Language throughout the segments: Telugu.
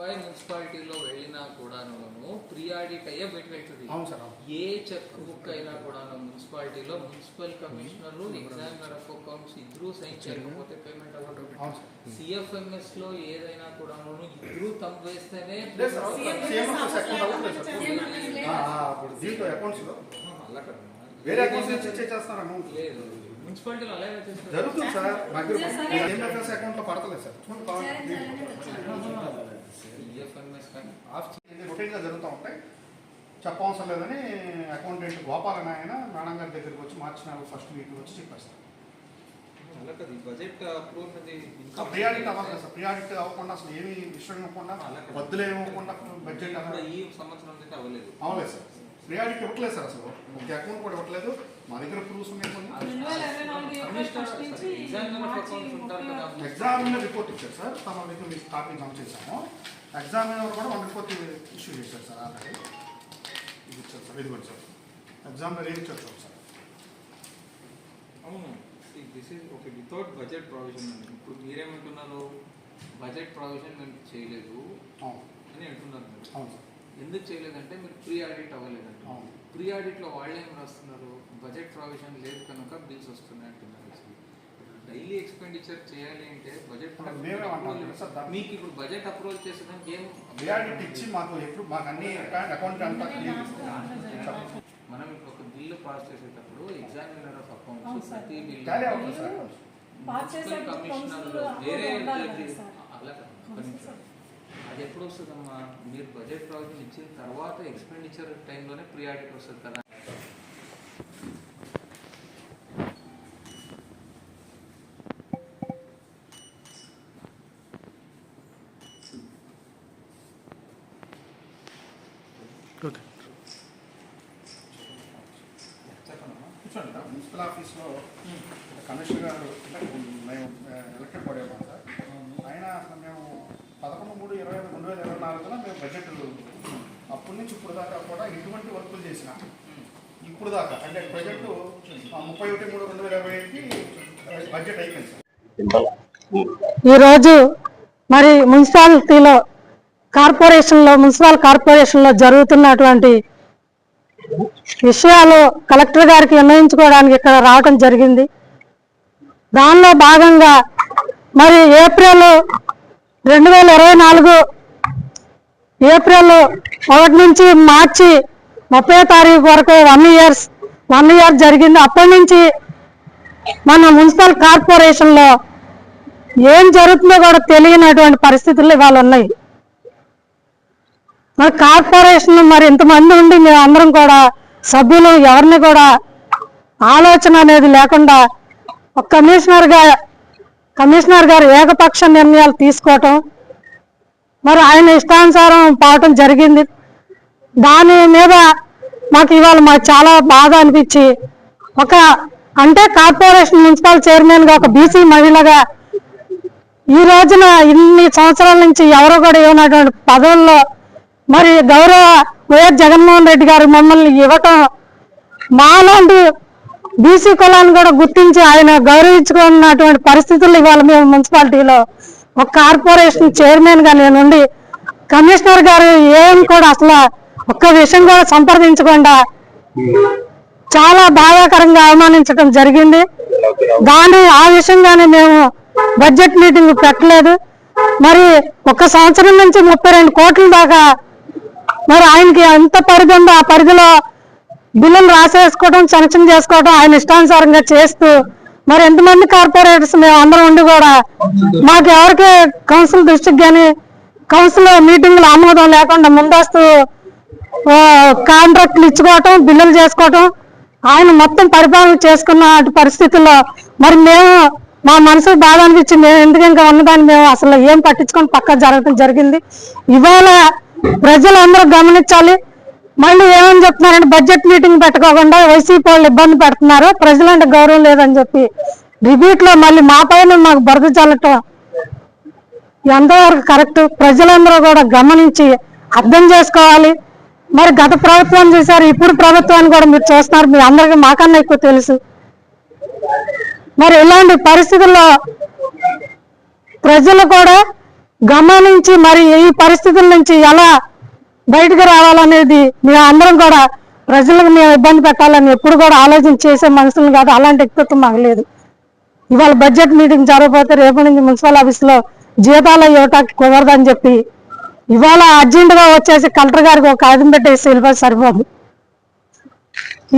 ముంబై మున్సిపాలిటీలో వెళ్ళినా కూడాను ప్రీ ఆడిట్ అయ్యే అవును సార్. ఏ చెక్ బుక్ అయినా కూడా మున్సిపాలిటీలో municipal commissioner examiner of accounts ఇద్దరు సైన్ చేయకపోతే పేమెంట్ సార్ సిఎఫ్ఎంఎస్లో ఏదైనా కూడా ఇద్దరు తప్పు వేస్తేనే అకౌంట్స్లో అలా కదా. వేరే అకౌంట్స్ నుంచి చేస్తారు అమౌంట్ లేదు మున్సిపాలిటీలో అలాగే చేస్తారు జరుగుతుంది సార్ అకౌంట్లో పడతలేదు సార్ చూడండి కావాలి. సిఎఫ్ఎంఎస్ కానీ ఆఫ్ ఇది రొటీన్గా జరుగుతూ ఉంటాయి. చెప్పవసరం లేదని అకౌంటెంట్ గోపాలన్ ఆయన మేడం గారి దగ్గరికి వచ్చి మార్చి నెల ఫస్ట్ వీక్ వచ్చి ఇంకా ప్రియారిటీ అవ్వాలి సార్. ప్రియారిటీ అవ్వకుండా అసలు ఏమి విషయం ఇవ్వకుండా వద్దులే ఇవ్వకుండా బడ్జెట్ ఈ సంవత్సరం అయితే అవ్వలేదు. అవ్వలేదు సార్. ప్రియారిటీ ఇవ్వట్లేదు సార్ అసలు. ఒక అకౌంట్ కూడా ఇవ్వట్లేదు. మా దగ్గర ప్రూఫ్స్ ఉన్నాయి ఎగ్జామినర్ రిపోర్ట్ ఇచ్చారు సార్. తమ దగ్గర మీకు కాపీ జమ చేశాము ఎగ్జామినర్ కూడా వన్ రిపోర్ట్ ఇష్యూ చేశారు సార్ ఆల్రెడీ. ఇది ఇచ్చారు సార్ ఇది కూడా సార్. ఎగ్జామినర్ ఏమి ఇచ్చారు చూడండి సార్. అవును. This is okay without budget provision అండి. ఇప్పుడు మీరేమంటున్నారు? బడ్జెట్ ప్రావిజన్ మేము చేయలేదు అని అంటున్నారు మీరు. అవును సార్. ఎందుకు చేయలేదంటే మీరు ప్రీ ఆడిట్ అవ్వలేదండి. అవును. ప్రీ ఆడిట్లో వాళ్ళు ఏం రాస్తున్నారు? బడ్జెట్ ప్రావిజన్ లేదు కనుక బిల్స్ వస్తున్నాయి అంటున్నారు. డైలీ ఎక్స్పెండిచర్ చేయాలి అంటే బడ్జెట్ మీకు ఇప్పుడు బడ్జెట్ అప్రూవల్ చేసేదానికి ఏం ప్రియారిటీ ఇచ్చి మాకు ఎప్పుడు మాకు అన్ని అకౌంట్ అంతా మనం ఇప్పుడు ఒక బిల్లు పాస్ చేసేటప్పుడు ఎగ్జామినర్ ఆఫ్ అకౌంట్స్ సార్. ప్రతి బిల్ టాలీ అవుతుంది సార్ accounts. పాస్ చేసే కమిషనర్ కౌన్సిల్ వేరే. అలా. అది ఎప్పుడు వస్తుందమ్మా మీరు బడ్జెట్ ప్రావిజన్ ఇచ్చిన తర్వాత ఎక్స్పెండిచర్ టైంలోనే ప్రీ ఆడిట్ వస్తుంది కదా సార్. మున్సిపల్ ఆఫీస్లో కమిషనర్ గారు మేము ఎలక్టెడ్ బాడీ ఉన్నాం సార్ ఆయన అసలు మేము పదకొండు మూడు ఇరవై రెండు వేల ఇరవై నాలుగులో మేము బడ్జెట్ అప్పటి నుంచి ఇప్పుడు దాకా కూడా ఎటువంటి వర్కులు చేసిన ఇప్పుడు దాకా అంటే బడ్జెట్ ముప్పై ఒకటి మూడు రెండు వేల ఇరవై ఐదుకి బడ్జెట్ అయిపోయింది సార్ ఈరోజు మరి మున్సిపాలిటీలో కార్పొరేషన్లో మున్సిపల్ కార్పొరేషన్లో జరుగుతున్నటువంటి విషయాలు కలెక్టర్ గారికి నిర్ణయించుకోవడానికి ఇక్కడ రావటం జరిగింది. దానిలో భాగంగా మరి ఏప్రిల్ రెండు వేల ఇరవై నాలుగు ఏప్రిల్ ఒకటి నుంచి మార్చి ముప్పై తారీఖు వరకు వన్ ఇయర్స్ వన్ ఇయర్ జరిగింది. అప్పటి నుంచి మన మున్సిపల్ కార్పొరేషన్లో ఏం జరుగుతుందో కూడా తెలియనటువంటి పరిస్థితులు ఇవాళ ఉన్నాయి. మరి కార్పొరేషన్ మరి ఇంతమంది ఉండి మేము అందరం కూడా సభ్యులు ఎవరిని కూడా ఆలోచన అనేది లేకుండా ఒక కమిషనర్గా కమిషనర్ గారు ఏకపక్ష నిర్ణయాలు తీసుకోవటం మరి ఆయన ఇష్టానుసారం పోవటం జరిగింది. దాని మీద మాకు ఇవాళ మాకు చాలా బాధ అనిపించి ఒక అంటే కార్పొరేషన్ మున్సిపల్ చైర్మన్గా ఒక బీసీ మహిళగా ఈ రోజున ఇన్ని సంవత్సరాల నుంచి ఎవరో కూడా ఏమైనటువంటి పదవుల్లో మరి గౌరవ వైఎస్ జగన్మోహన్ రెడ్డి గారు మమ్మల్ని ఇవ్వటం మాలాంటి బీసీ కులాన్ని కూడా గుర్తించి ఆయన గౌరవించుకున్నటువంటి పరిస్థితులు ఇవాళ మేము మున్సిపాలిటీలో ఒక కార్పొరేషన్ చైర్మన్గా నేనుండి కమిషనర్ గారు ఏం కూడా అసలు ఒక్క విషయం కూడా సంప్రదించకుండా చాలా బాధాకరంగా అవమానించడం జరిగింది. దాని ఆ విషయంగానే మేము బడ్జెట్ మీటింగ్ పెట్టలేదు. మరి ఒక సంవత్సరం నుంచి ముప్పై రెండు కోట్ల దాకా మరి ఆయనకి ఎంత పరిధి ఉందో ఆ పరిధిలో బిల్లులు రాసేసుకోవడం శాంక్షన్ చేసుకోవడం ఆయన ఇష్టానుసారంగా చేస్తూ మరి ఎంతమంది కార్పొరేటర్స్ మేము అందరం ఉండి కూడా మాకు ఎవరికి కౌన్సిల్ దృష్టికి కానీ కౌన్సిల్ మీటింగ్లు ఆమోదం లేకుండా ముందస్తు కాంట్రాక్ట్లు ఇచ్చుకోవటం బిల్లులు చేసుకోవటం ఆయన మొత్తం పరిపాలన చేసుకున్న పరిస్థితుల్లో మరి మేము మా మనసు బాధ అనిపించింది మేము ఎందుకు ఇంకా ఉన్నదాన్ని మేము అసలు ఏం పట్టించుకొని పక్క జరగడం జరిగింది. ఇవాళ ప్రజలందరూ గమనించాలి. మళ్ళీ ఏమని చెప్తున్నారంటే బడ్జెట్ మీటింగ్ పెట్టుకోకుండా వైసీపీ వాళ్ళు ఇబ్బంది పెడుతున్నారు. ప్రజలంటే గౌరవం లేదని చెప్పి. రిపీట్లో మళ్ళీ మా పైన మాకు బురద చల్లటం ఎంతవరకు కరెక్ట్ ప్రజలందరూ కూడా గమనించి అర్థం చేసుకోవాలి. మరి గత ప్రభుత్వం చేశారు ఇప్పుడు ప్రభుత్వాన్ని కూడా మీరు చూస్తున్నారు. మీ అందరికీ మాకన్నా ఎక్కువ తెలుసు. మరి ఇలాంటి పరిస్థితుల్లో ప్రజలు కూడా గమనించి మరి ఈ పరిస్థితుల నుంచి ఎలా బయటకు రావాలనేది మేము అందరం కూడా ప్రజలకు మేము ఇబ్బంది పెట్టాలని ఎప్పుడు కూడా ఆలోచన చేసే మనుషులు కాదు. అలాంటి వ్యక్తిత్వం మాకు లేదు. ఇవాళ బడ్జెట్ మీటింగ్ జరగకపోతే రేపు నుంచి మున్సిపల్ ఆఫీస్లో జీతాలు ఇవ్వటానికి కుదరదని చెప్పి ఇవాళ అర్జెంటుగా వచ్చేసి కలెక్టర్ గారికి ఒక కాగితం పెట్టేసి వెళ్ళిపోతే సరిపోదు.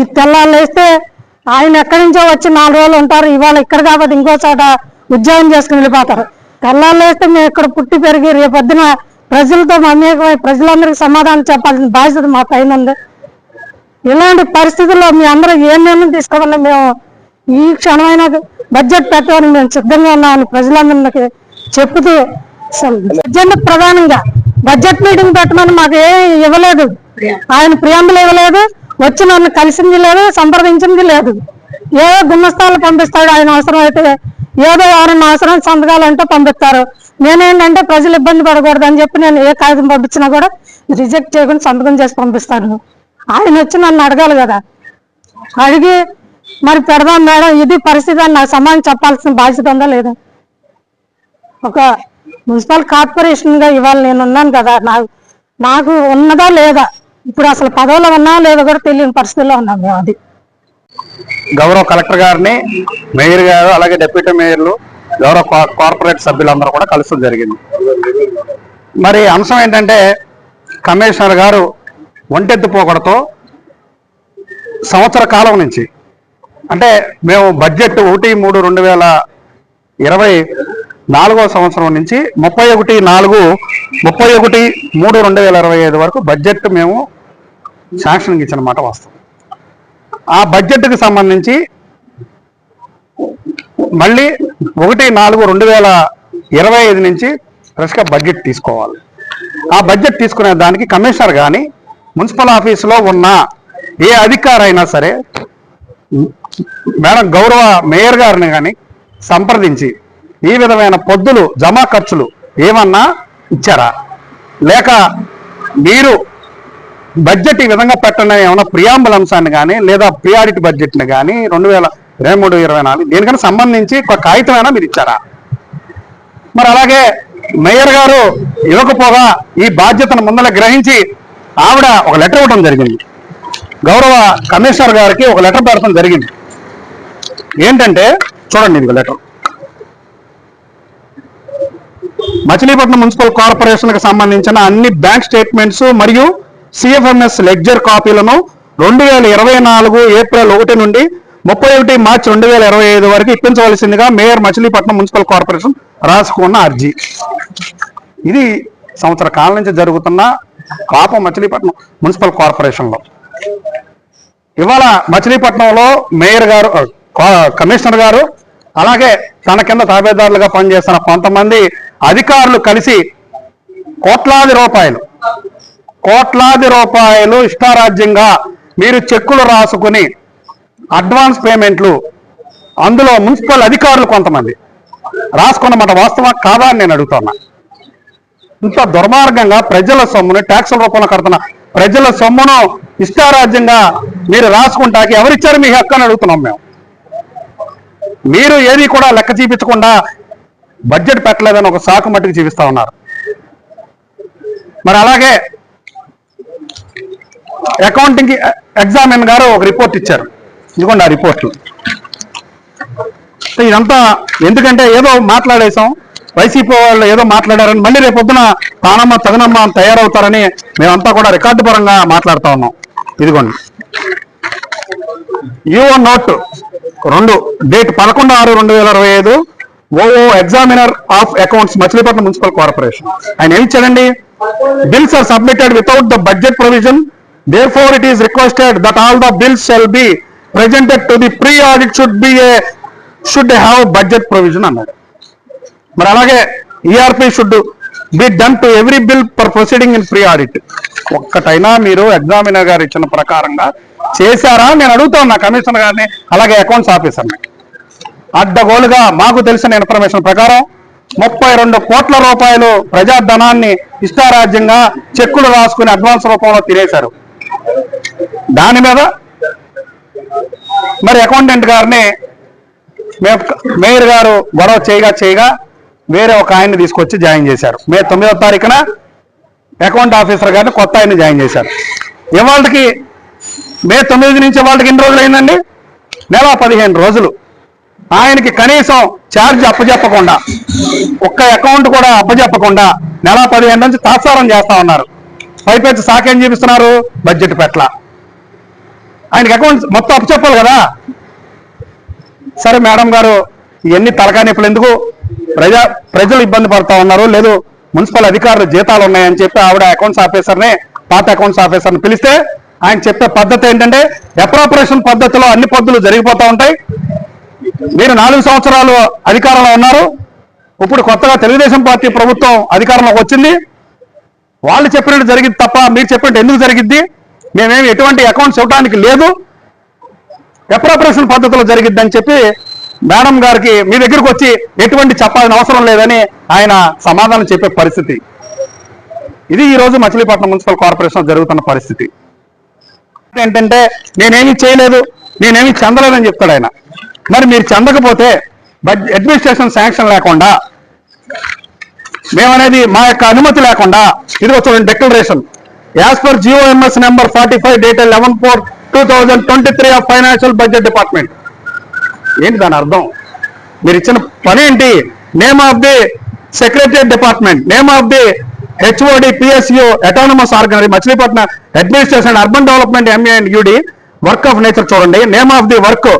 ఈ తెల్లాలేస్తే ఆయన ఎక్కడి నుంచో వచ్చి నాలుగు రోజులు ఉంటారు. ఇవాళ ఇక్కడ కాబట్టి ఇంకో చోట ఉద్యోగం చేసుకుని వెళ్ళిపోతారు. తెల్లాళ్ళు వేస్తే మేము ఇక్కడ పుట్టి పెరిగి రేపొద్దున ప్రజలతో మమేకమై ప్రజలందరికీ సమాధానం చెప్పాల్సిన బాధ్యత మా పైన ఉంది. ఇలాంటి పరిస్థితుల్లో మీ అందరూ ఏ నిర్ణయం తీసుకోవాలని మేము ఈ క్షణమైన బడ్జెట్ పెట్టడానికి మేము సిద్ధంగా ఉన్నామని ప్రజలందరికీ చెప్తూ బడ్జెట్ ప్రధానంగా బడ్జెట్ మీటింగ్ పెట్టమని మాకు ఏ ఇవ్వలేదు. ఆయన ప్రియాంబులు ఇవ్వలేదు వచ్చి నన్ను కలిసింది లేదు సంప్రదించింది లేదు. ఏ గుమ్మస్థాలు పంపిస్తాడు ఆయన అవసరం అయితే ఏదో ఎవరన్నా అవసరం సంతకాలంటే పంపిస్తారు. నేనేంటంటే ప్రజలు ఇబ్బంది పడకూడదు అని చెప్పి నేను ఏ కాగితం పంపించినా కూడా రిజెక్ట్ చేయకుండా సంతకం చేసి పంపిస్తాను. ఆయన వచ్చి నన్ను అడగాలి కదా. అడిగి మరి పెడదాం మేడం ఇది పరిస్థితి అని నాకు సమాజం చెప్పాల్సిన బాధ్యత ఉందా లేదా? ఒక మున్సిపల్ కార్పొరేషన్గా ఇవాళ నేను ఉన్నాను కదా నాకు నాకు ఉన్నదా లేదా? ఇప్పుడు అసలు పదవిలో ఉన్నా లేదా కూడా తెలియని పరిస్థితిలో ఉన్నాం మేము అది. గౌరవ కలెక్టర్ గారిని మేయర్ గారు అలాగే డిప్యూటీ మేయర్లు గౌరవ కార్పొరేట్ సభ్యులందరూ కూడా కలసడం జరిగింది. మరి అంశం ఏంటంటే కమిషనర్ గారు ఒంటెత్తు పోకడతో సంవత్సర కాలం నుంచి అంటే మేము బడ్జెట్ ఒకటి మూడు రెండు వేల ఇరవై నాలుగో సంవత్సరం నుంచి ముప్పై ఒకటి నాలుగు ముప్పై ఒకటి మూడు రెండు వేల ఇరవై ఐదు వరకు బడ్జెట్ మేము శాంక్షన్కి ఇచ్చిన మాట వాస్తవం. ఆ బడ్జెట్కి సంబంధించి మళ్ళీ ఒకటి నాలుగు రెండు వేల ఇరవై ఐదు నుంచి ఫ్రెష్గా బడ్జెట్ తీసుకోవాలి. ఆ బడ్జెట్ తీసుకునే దానికి కమిషనర్ కానీ మున్సిపల్ ఆఫీసులో ఉన్న ఏ అధికారైనా సరే మేడం గౌరవ మేయర్ గారిని కానీ సంప్రదించి ఈ విధమైన పొద్దులు జమా ఖర్చులు ఏమన్నా ఇచ్చారా? లేక మీరు బడ్జెట్ ఈ విధంగా పెట్టండి ఏమైనా ప్రియాంబుల్ అంశాన్ని కానీ లేదా ప్రియారిటీ బడ్జెట్ని కానీ రెండు వేల ఇరవై మూడు ఇరవై నాలుగు దీనికన్నా సంబంధించి ఒక కాగితమైనా మీరు ఇచ్చారా? మరి అలాగే మేయర్ గారు ఇవ్వకపోగా ఈ బాధ్యతను ముందర గ్రహించి ఆవిడ ఒక లెటర్ ఇవ్వడం జరిగింది. గౌరవ కమిషనర్ గారికి ఒక లెటర్ పెడతాం జరిగింది. ఏంటంటే చూడండి ఇది లెటర్. మచిలీపట్నం మున్సిపల్ కార్పొరేషన్కి సంబంధించిన అన్ని బ్యాంక్ స్టేట్మెంట్స్ మరియు సిఎఫ్ఎంఎస్ లెగ్జర్ కాపీలను రెండు వేల ఇరవై నాలుగు ఏప్రిల్ ఒకటి నుండి ముప్పై ఒకటి మార్చి రెండు వేల ఇరవై ఐదు వరకు ఇప్పించవలసిందిగా మేయర్ మచిలీపట్నం మున్సిపల్ కార్పొరేషన్ రాసుకున్న అర్జీ. ఇది సంవత్సర కాలం నుంచి జరుగుతున్న కాప మచిలీపట్నం మున్సిపల్ కార్పొరేషన్లో. ఇవాళ మచిలీపట్నంలో మేయర్ గారు కమిషనర్ గారు అలాగే తన కింద తాబేదారులుగా పనిచేస్తున్న కొంతమంది అధికారులు కలిసి కోట్లాది రూపాయలు కోట్లాది రూపాయలు ఇష్టారాజ్యంగా మీరు చెక్కులు రాసుకుని అడ్వాన్స్ పేమెంట్లు. అందులో మున్సిపల్ అధికారులు కొంతమంది. రాసుకున్నమాట వాస్తవం కాదా అని నేను అడుగుతున్నా. ఇంత దుర్మార్గంగా ప్రజల సొమ్మును ట్యాక్సుల రూపంలో కడుతున్న ప్రజల సొమ్మును ఇష్టారాజ్యంగా మీరు రాసుకుంటాకి ఎవరిచ్చారు మీ హక్కు అని అడుగుతున్నాం మేము. మీరు ఏది కూడా లెక్క చూపించకుండా బడ్జెట్ పెట్టలేదని ఒక సాకు మట్టుకు చూపిస్తా ఉన్నారు. మరి అలాగే అకౌంటింగ్ ఎగ్జామిన్ గారు ఒక రిపోర్ట్ ఇచ్చారు. ఇదిగోండి ఆ రిపోర్ట్లు ఇదంతా ఎందుకంటే ఏదో మాట్లాడేశాం వైసీపీ వాళ్ళు ఏదో మాట్లాడారని మళ్ళీ రేపు పొద్దున తానమ్మ తగనమ్మ తయారవుతారని మేమంతా కూడా రికార్డు పరంగా మాట్లాడుతా ఉన్నాం. ఇదిగోండి. యువో నోట్ రెండు డేట్ పదకొండు ఆరు రెండు వేల ఇరవై ఐదు ఓఓ examiner of accounts Machilipatnam municipal corporation. ఆయన ఏమి ఇచ్చాడండి? Bills are submitted without the budget provision. Therefore it is requested that all the bills shall be presented to the pre audit should be a should have budget provision అన్నాడు. మరి అలాగే ERP should be done to every bill for proceeding in pre audit ఒక్కటైనా మీరు ఎగ్జామినర్ గారు ఇచ్చిన ప్రకారంగా చేశారా? నేను అడుగుతా ఉన్నా కమిషనర్ గారిని అలాగే అకౌంట్స్ ఆఫీసర్ని. అడ్డగోలుగా మాకు తెలిసిన ఇన్ఫర్మేషన్ ప్రకారం ముప్పై రెండు కోట్ల రూపాయలు ప్రజాధనాన్ని ఇష్టారాజ్యంగా చెక్కులు రాసుకుని అడ్వాన్స్ రూపంలో తినేశారు. దాని మీద మరి అకౌంటెంట్ గారిని మేయర్ గారు గొడవ చేయగా చేయగా వేరే ఒక ఆయన్ని తీసుకొచ్చి జాయిన్ చేశారు. మే తొమ్మిదో తారీఖున అకౌంట్ ఆఫీసర్ గారిని కొత్త ఆయన్ని జాయిన్ చేశారు. ఇవాళకి మే తొమ్మిది నుంచి వాళ్ళకి ఎన్ని రోజులు అయిందండి నెల పదిహేను రోజులు. ఆయనకి కనీసం ఛార్జ్ అప్పచెప్పకుండా ఒక్క అకౌంట్ కూడా అప్పచెప్పకుండా నెల పదిహేను నుంచి తాత్సారం చేస్తా ఉన్నారు. పైపెచ్చి సాకేం చూపిస్తున్నారు? బడ్జెట్ పెట్ల. ఆయనకి అకౌంట్ మొత్తం అప్పచెప్పాలి కదా. సరే మేడం గారు ఇవన్నీ తలకానిప్పులు ఎందుకు? ప్రజా ప్రజలు ఇబ్బంది పడతా ఉన్నారు. లేదు మున్సిపల్ అధికారులు జీతాలు ఉన్నాయని చెప్పి ఆవిడ అకౌంట్స్ ఆఫీసర్ని పాత అకౌంట్స్ ఆఫీసర్ని పిలిస్తే ఆయన చెప్పే పద్ధతి ఏంటంటే ఎప్రాపరేషన్ పద్ధతిలో అన్ని పద్ధతులు జరిగిపోతూ ఉంటాయి. మీరు నాలుగు సంవత్సరాలు అధికారంలో ఉన్నారు. ఇప్పుడు కొత్తగా తెలుగుదేశం పార్టీ ప్రభుత్వం అధికారంలోకి వచ్చింది. వాళ్ళు చెప్పినట్టు జరిగింది తప్ప మీరు చెప్పినట్టు ఎందుకు జరిగిద్ది మేమేమి ఎటువంటి అకౌంట్స్ ఇవ్వడానికి లేదు. ఎప్రాపరేషన్ పద్ధతిలో జరిగిద్దని చెప్పి మేడం గారికి మీ దగ్గరికి వచ్చి ఎటువంటి చెప్పాల్సిన అవసరం లేదని ఆయన సమాధానం చెప్పే పరిస్థితి. ఇది ఈ రోజు మచిలీపట్నం మున్సిపల్ కార్పొరేషన్ జరుగుతున్న పరిస్థితి. ఏంటంటే నేనేమి చేయలేదు. నేనేమి చెందలేదని చెప్తాడు ఆయన. మరి మీరు చెందకపోతే అడ్మినిస్ట్రేషన్ శాంక్షన్ లేకుండా మేమనేది మా యొక్క అనుమతి లేకుండా ఇది చూడండి declaration. As per GOMS number forty five date eleven four two thousand twenty three of financial budget department ఏంటి దాని అర్థం? మీరు ఇచ్చిన పని ఏంటి? Name of the secretariat department name of the HOD PSU autonomous organisation Machilipatnam administration urban development MA and UD work of nature చూడండి. Name of the work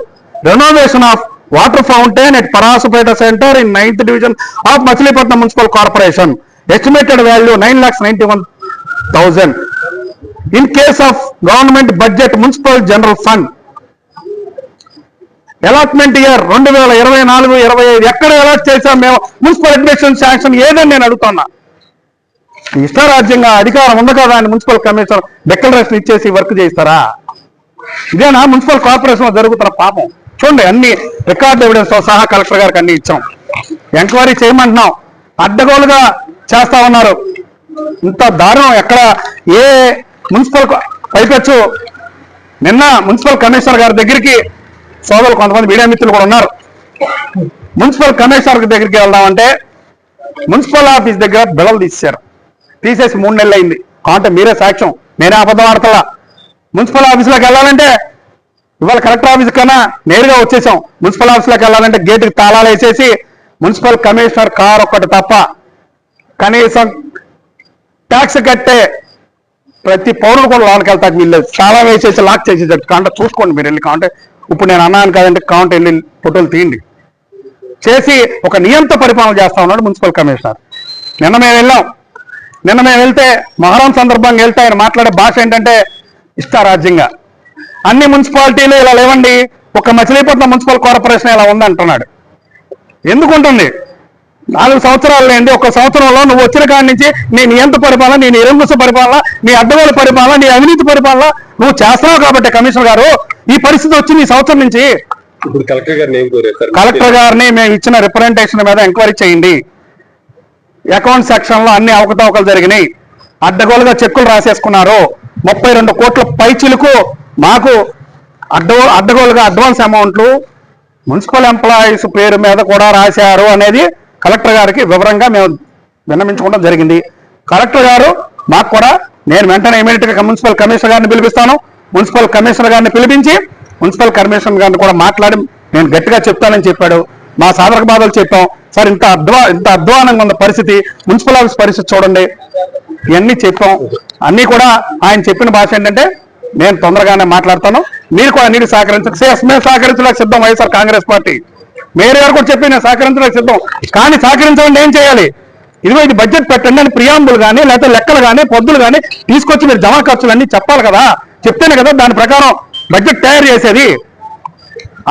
renovation of water fountain at Parasupeta centre in ninth division of Machilipatnam municipal corporation estimated value nine lakhs ninety one thousand in case of government budget municipal general fund allotment year రెండు వేల ఇరవై నాలుగు ఇరవై ఐదు ఎక్కడ అలాట్ చేశాం మేము? మున్సిపల్ అడ్మినిస్ట్రేషన్ శాంక్షన్ ఏదని నేను అడుగుతున్నా. ఇష్టారాజ్యంగా అధికారం ఉంది కదా అని మున్సిపల్ కమిషనర్ డిక్లరేషన్ ఇచ్చేసి వర్క్ చేస్తారా ఇదేనా? మున్సిపల్ కార్పొరేషన్లో జరుగుతున్న పాపం. చూడండి అన్ని రికార్డ్ ఎవిడెన్స్తో సహా కలెక్టర్ గారికి అన్ని ఇచ్చాం. ఎంక్వైరీ చేయమంటున్నాం. అడ్డగోలుగా చేస్తా ఉన్నారు. ఇంత దారుణం. ఎక్కడ ఏ మున్సిపల్ పైకొచ్చు నిన్న మున్సిపల్ కమిషనర్ గారి దగ్గరికి సోదరులు కొంతమంది మీడియా మిత్రులు కూడా ఉన్నారు. మున్సిపల్ కమిషనర్ దగ్గరికి వెళ్దామంటే మున్సిపల్ ఆఫీస్ దగ్గర బిడలు తీసేశారు. తీసేసి మూడు నెలలు అయింది కాంటే మీరే సాక్ష్యం. నేనే అబద్ధం ఆడతలా మున్సిపల్ ఆఫీస్లోకి వెళ్ళాలంటే ఇవాళ కలెక్టర్ ఆఫీస్ కన్నా నేరుగా వచ్చేసాం. మున్సిపల్ ఆఫీస్లోకి వెళ్ళాలంటే గేటుకి తాళాలు వేసేసి మున్సిపల్ కమిషనర్ కార్ ఒక్కటి తప్ప కనీసం ట్యాక్స్ కట్టే ప్రతి పౌరులు కూడా లోనికి వెళ్తారు వీల్లేదు చాలా వేసేసి లాక్ చేసేసారు కాంటే చూసుకోండి మీరు వెళ్ళి కాంటే. ఇప్పుడు నేను అన్నాను కాదంటే కౌంట్ వెళ్ళి ఫోటోలు తీయండి. చేసి ఒక నియంత్ర పరిపాలన చేస్తా ఉన్నాడు మున్సిపల్ కమిషనర్. నిన్న మేము వెళ్ళాం. నిన్న మేము వెళ్తే మహారాం సందర్భంగా వెళ్తే ఆయన మాట్లాడే భాష ఏంటంటే ఇష్టారాజ్యంగా. అన్ని మున్సిపాలిటీలు ఇలా లేవండి. ఒక మచిలీపట్నం మున్సిపల్ కార్పొరేషన్ ఇలా ఉంది అంటున్నాడు. ఎందుకు ఉంటుంది? నాలుగు సంవత్సరాలు లేండి ఒక సంవత్సరంలో నువ్వు వచ్చిన కాడి నుంచి నీ నియంత్ర పరిపాలన నీ నిరంకుశ పరిపాలన నీ అడ్డగోలు పరిపాలన నీ అవినీతి పరిపాలన నువ్వు చేస్తున్నావు కాబట్టి కమిషనర్ గారు. ఈ పరిస్థితి వచ్చింది ఈ సంవత్సరం నుంచి. ఇప్పుడు కలెక్టర్ గారిని కలెక్టర్ గారిని మేము ఇచ్చిన రిప్రజెంటేషన్ మీద ఎంక్వైరీ చేయండి. అకౌంట్ సెక్షన్లో అన్ని అవకతవకలు జరిగినాయి. అడ్డగోలుగా చెక్కులు రాసేసుకున్నారు. ముప్పై రెండు కోట్ల పైచిలకు మాకు అడ్డ అడ్డగోలుగా అడ్వాన్స్ అమౌంట్లు మున్సిపల్ ఎంప్లాయీస్ పేరు మీద కూడా రాశారు అనేది కలెక్టర్ గారికి వివరంగా మేము విన్నమించుకోవడం జరిగింది. కలెక్టర్ గారు మాకు కూడా నేను వెంటనే ఇమీడియట్గా మున్సిపల్ కమిషనర్ గారిని పిలిపిస్తాను. మున్సిపల్ కమిషనర్ గారిని పిలిపించి మున్సిపల్ కమిషనర్ గారిని కూడా మాట్లాడి నేను గట్టిగా చెప్తానని చెప్పాడు. మా సాధక బాధలు చెప్పాం. సార్ ఇంత అధ్వా ఇంత అధ్వానంగా ఉన్న పరిస్థితి మున్సిపల్ ఆఫీస్ పరిస్థితి చూడండి. ఇవన్నీ చెప్పాం. అన్నీ కూడా ఆయన చెప్పిన భాష ఏంటంటే నేను తొందరగానే మాట్లాడతాను. మీరు కూడా నీరు సహకరించండి మేము సహకరించడానికి సిద్ధం వైఎస్ఆర్ కాంగ్రెస్ పార్టీ. మేయర్ గారు కూడా చెప్పి నేను సహకరించడానికి సిద్ధం. కానీ సహకరించండి ఏం చేయాలి? ఇదిగో ఇది బడ్జెట్ పెట్టండి అని ప్రియాంబులు కానీ లేకపోతే లెక్కలు కానీ పొద్దులు కానీ తీసుకొచ్చి మీరు జమా ఖర్చులు చెప్పాలి కదా. చెప్తేనే కదా దాని ప్రకారం బడ్జెట్ తయారు చేసేది.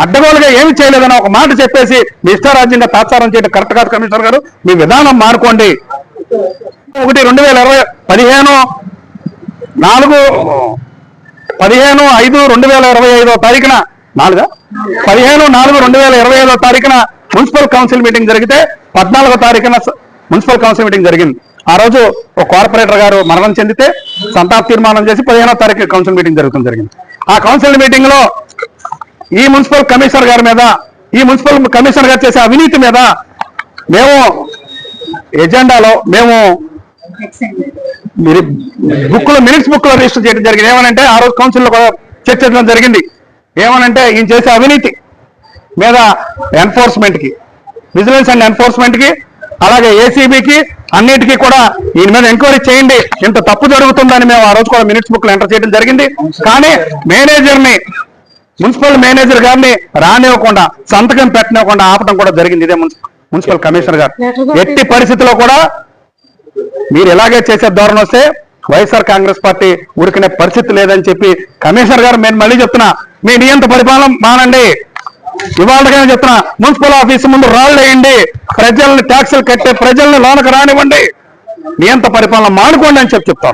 అడ్డగోలుగా ఏమి చేయలేదని ఒక మాట చెప్పేసి మీ ఇష్టారాజ్యంగా తాత్సారం చేయడం కరెక్ట్ కాదు కమిషనర్ గారు. మీ విధానం మారుకోండి. ఒకటి రెండు వేల ఇరవై పదిహేను నాలుగు పదిహేను ఐదు రెండు వేల ఇరవై ఐదో తారీఖున నాలుగా? పదిహేను నాలుగు రెండు వేల ఇరవై ఐదో తారీఖున మున్సిపల్ కౌన్సిల్ మీటింగ్ జరిగితే పద్నాలుగో తారీఖున మున్సిపల్ కౌన్సిల్ మీటింగ్ జరిగింది. ఆ రోజు ఒక కార్పొరేటర్ గారు మరణం చెందితే సంతాప తీర్మానం చేసి పదిహేనో తారీఖు కౌన్సిల్ మీటింగ్ జరుగుతుంది జరిగింది. ఆ కౌన్సిల్ మీటింగ్లో ఈ మున్సిపల్ కమిషనర్ గారి మీద ఈ మున్సిపల్ కమిషనర్ గారు చేసే అవినీతి మీద మేము ఎజెండాలో మేము మీరు బుక్లో మినిట్స్ బుక్లో రిజిస్టర్ చేయడం జరిగింది. ఏమనంటే ఆ రోజు కౌన్సిల్లో కూడా చర్చించడం జరిగింది. ఏమనంటే ఈయన చేసే అవినీతి మీద ఎన్ఫోర్స్మెంట్కి విజిలెన్స్ అండ్ ఎన్ఫోర్స్మెంట్కి అలాగే ఏసీబీకి అన్నిటికీ కూడా ఈయన మీద ఎంక్వైరీ చేయండి. ఇంత తప్పు జరుగుతుందని మేము ఆ రోజు కూడా మినిట్స్ బుక్లో ఎంటర్ చేయడం జరిగింది. కానీ మేనేజర్ని మున్సిపల్ మేనేజర్ గారిని రానివ్వకుండా సంతకం పెట్టనివ్వకుండా ఆపడం కూడా జరిగింది. ఇదే మున్సి- మున్సిపల్ కమిషనర్ గారు ఎట్టి పరిస్థితిలో కూడా మీరు ఇలాగే చేసే ధోరణి వస్తే వైఎస్ఆర్ కాంగ్రెస్ పార్టీ ఉరికినే పరిస్థితి లేదని చెప్పి కమిషనర్ గారు నేను మళ్ళీ చెప్తున్నా. మీ నియంత పరిపాలన మానండి. ఇవాళగా చెప్తున్నా మున్సిపల్ ఆఫీస్ ముందు రాళ్ళు వేయండి. ప్రజల్ని ట్యాక్సులు కట్టే ప్రజల్ని లోనకు రానివ్వండి. నియంత పరిపాలన మానుకోండి అని చెప్పి చెప్తా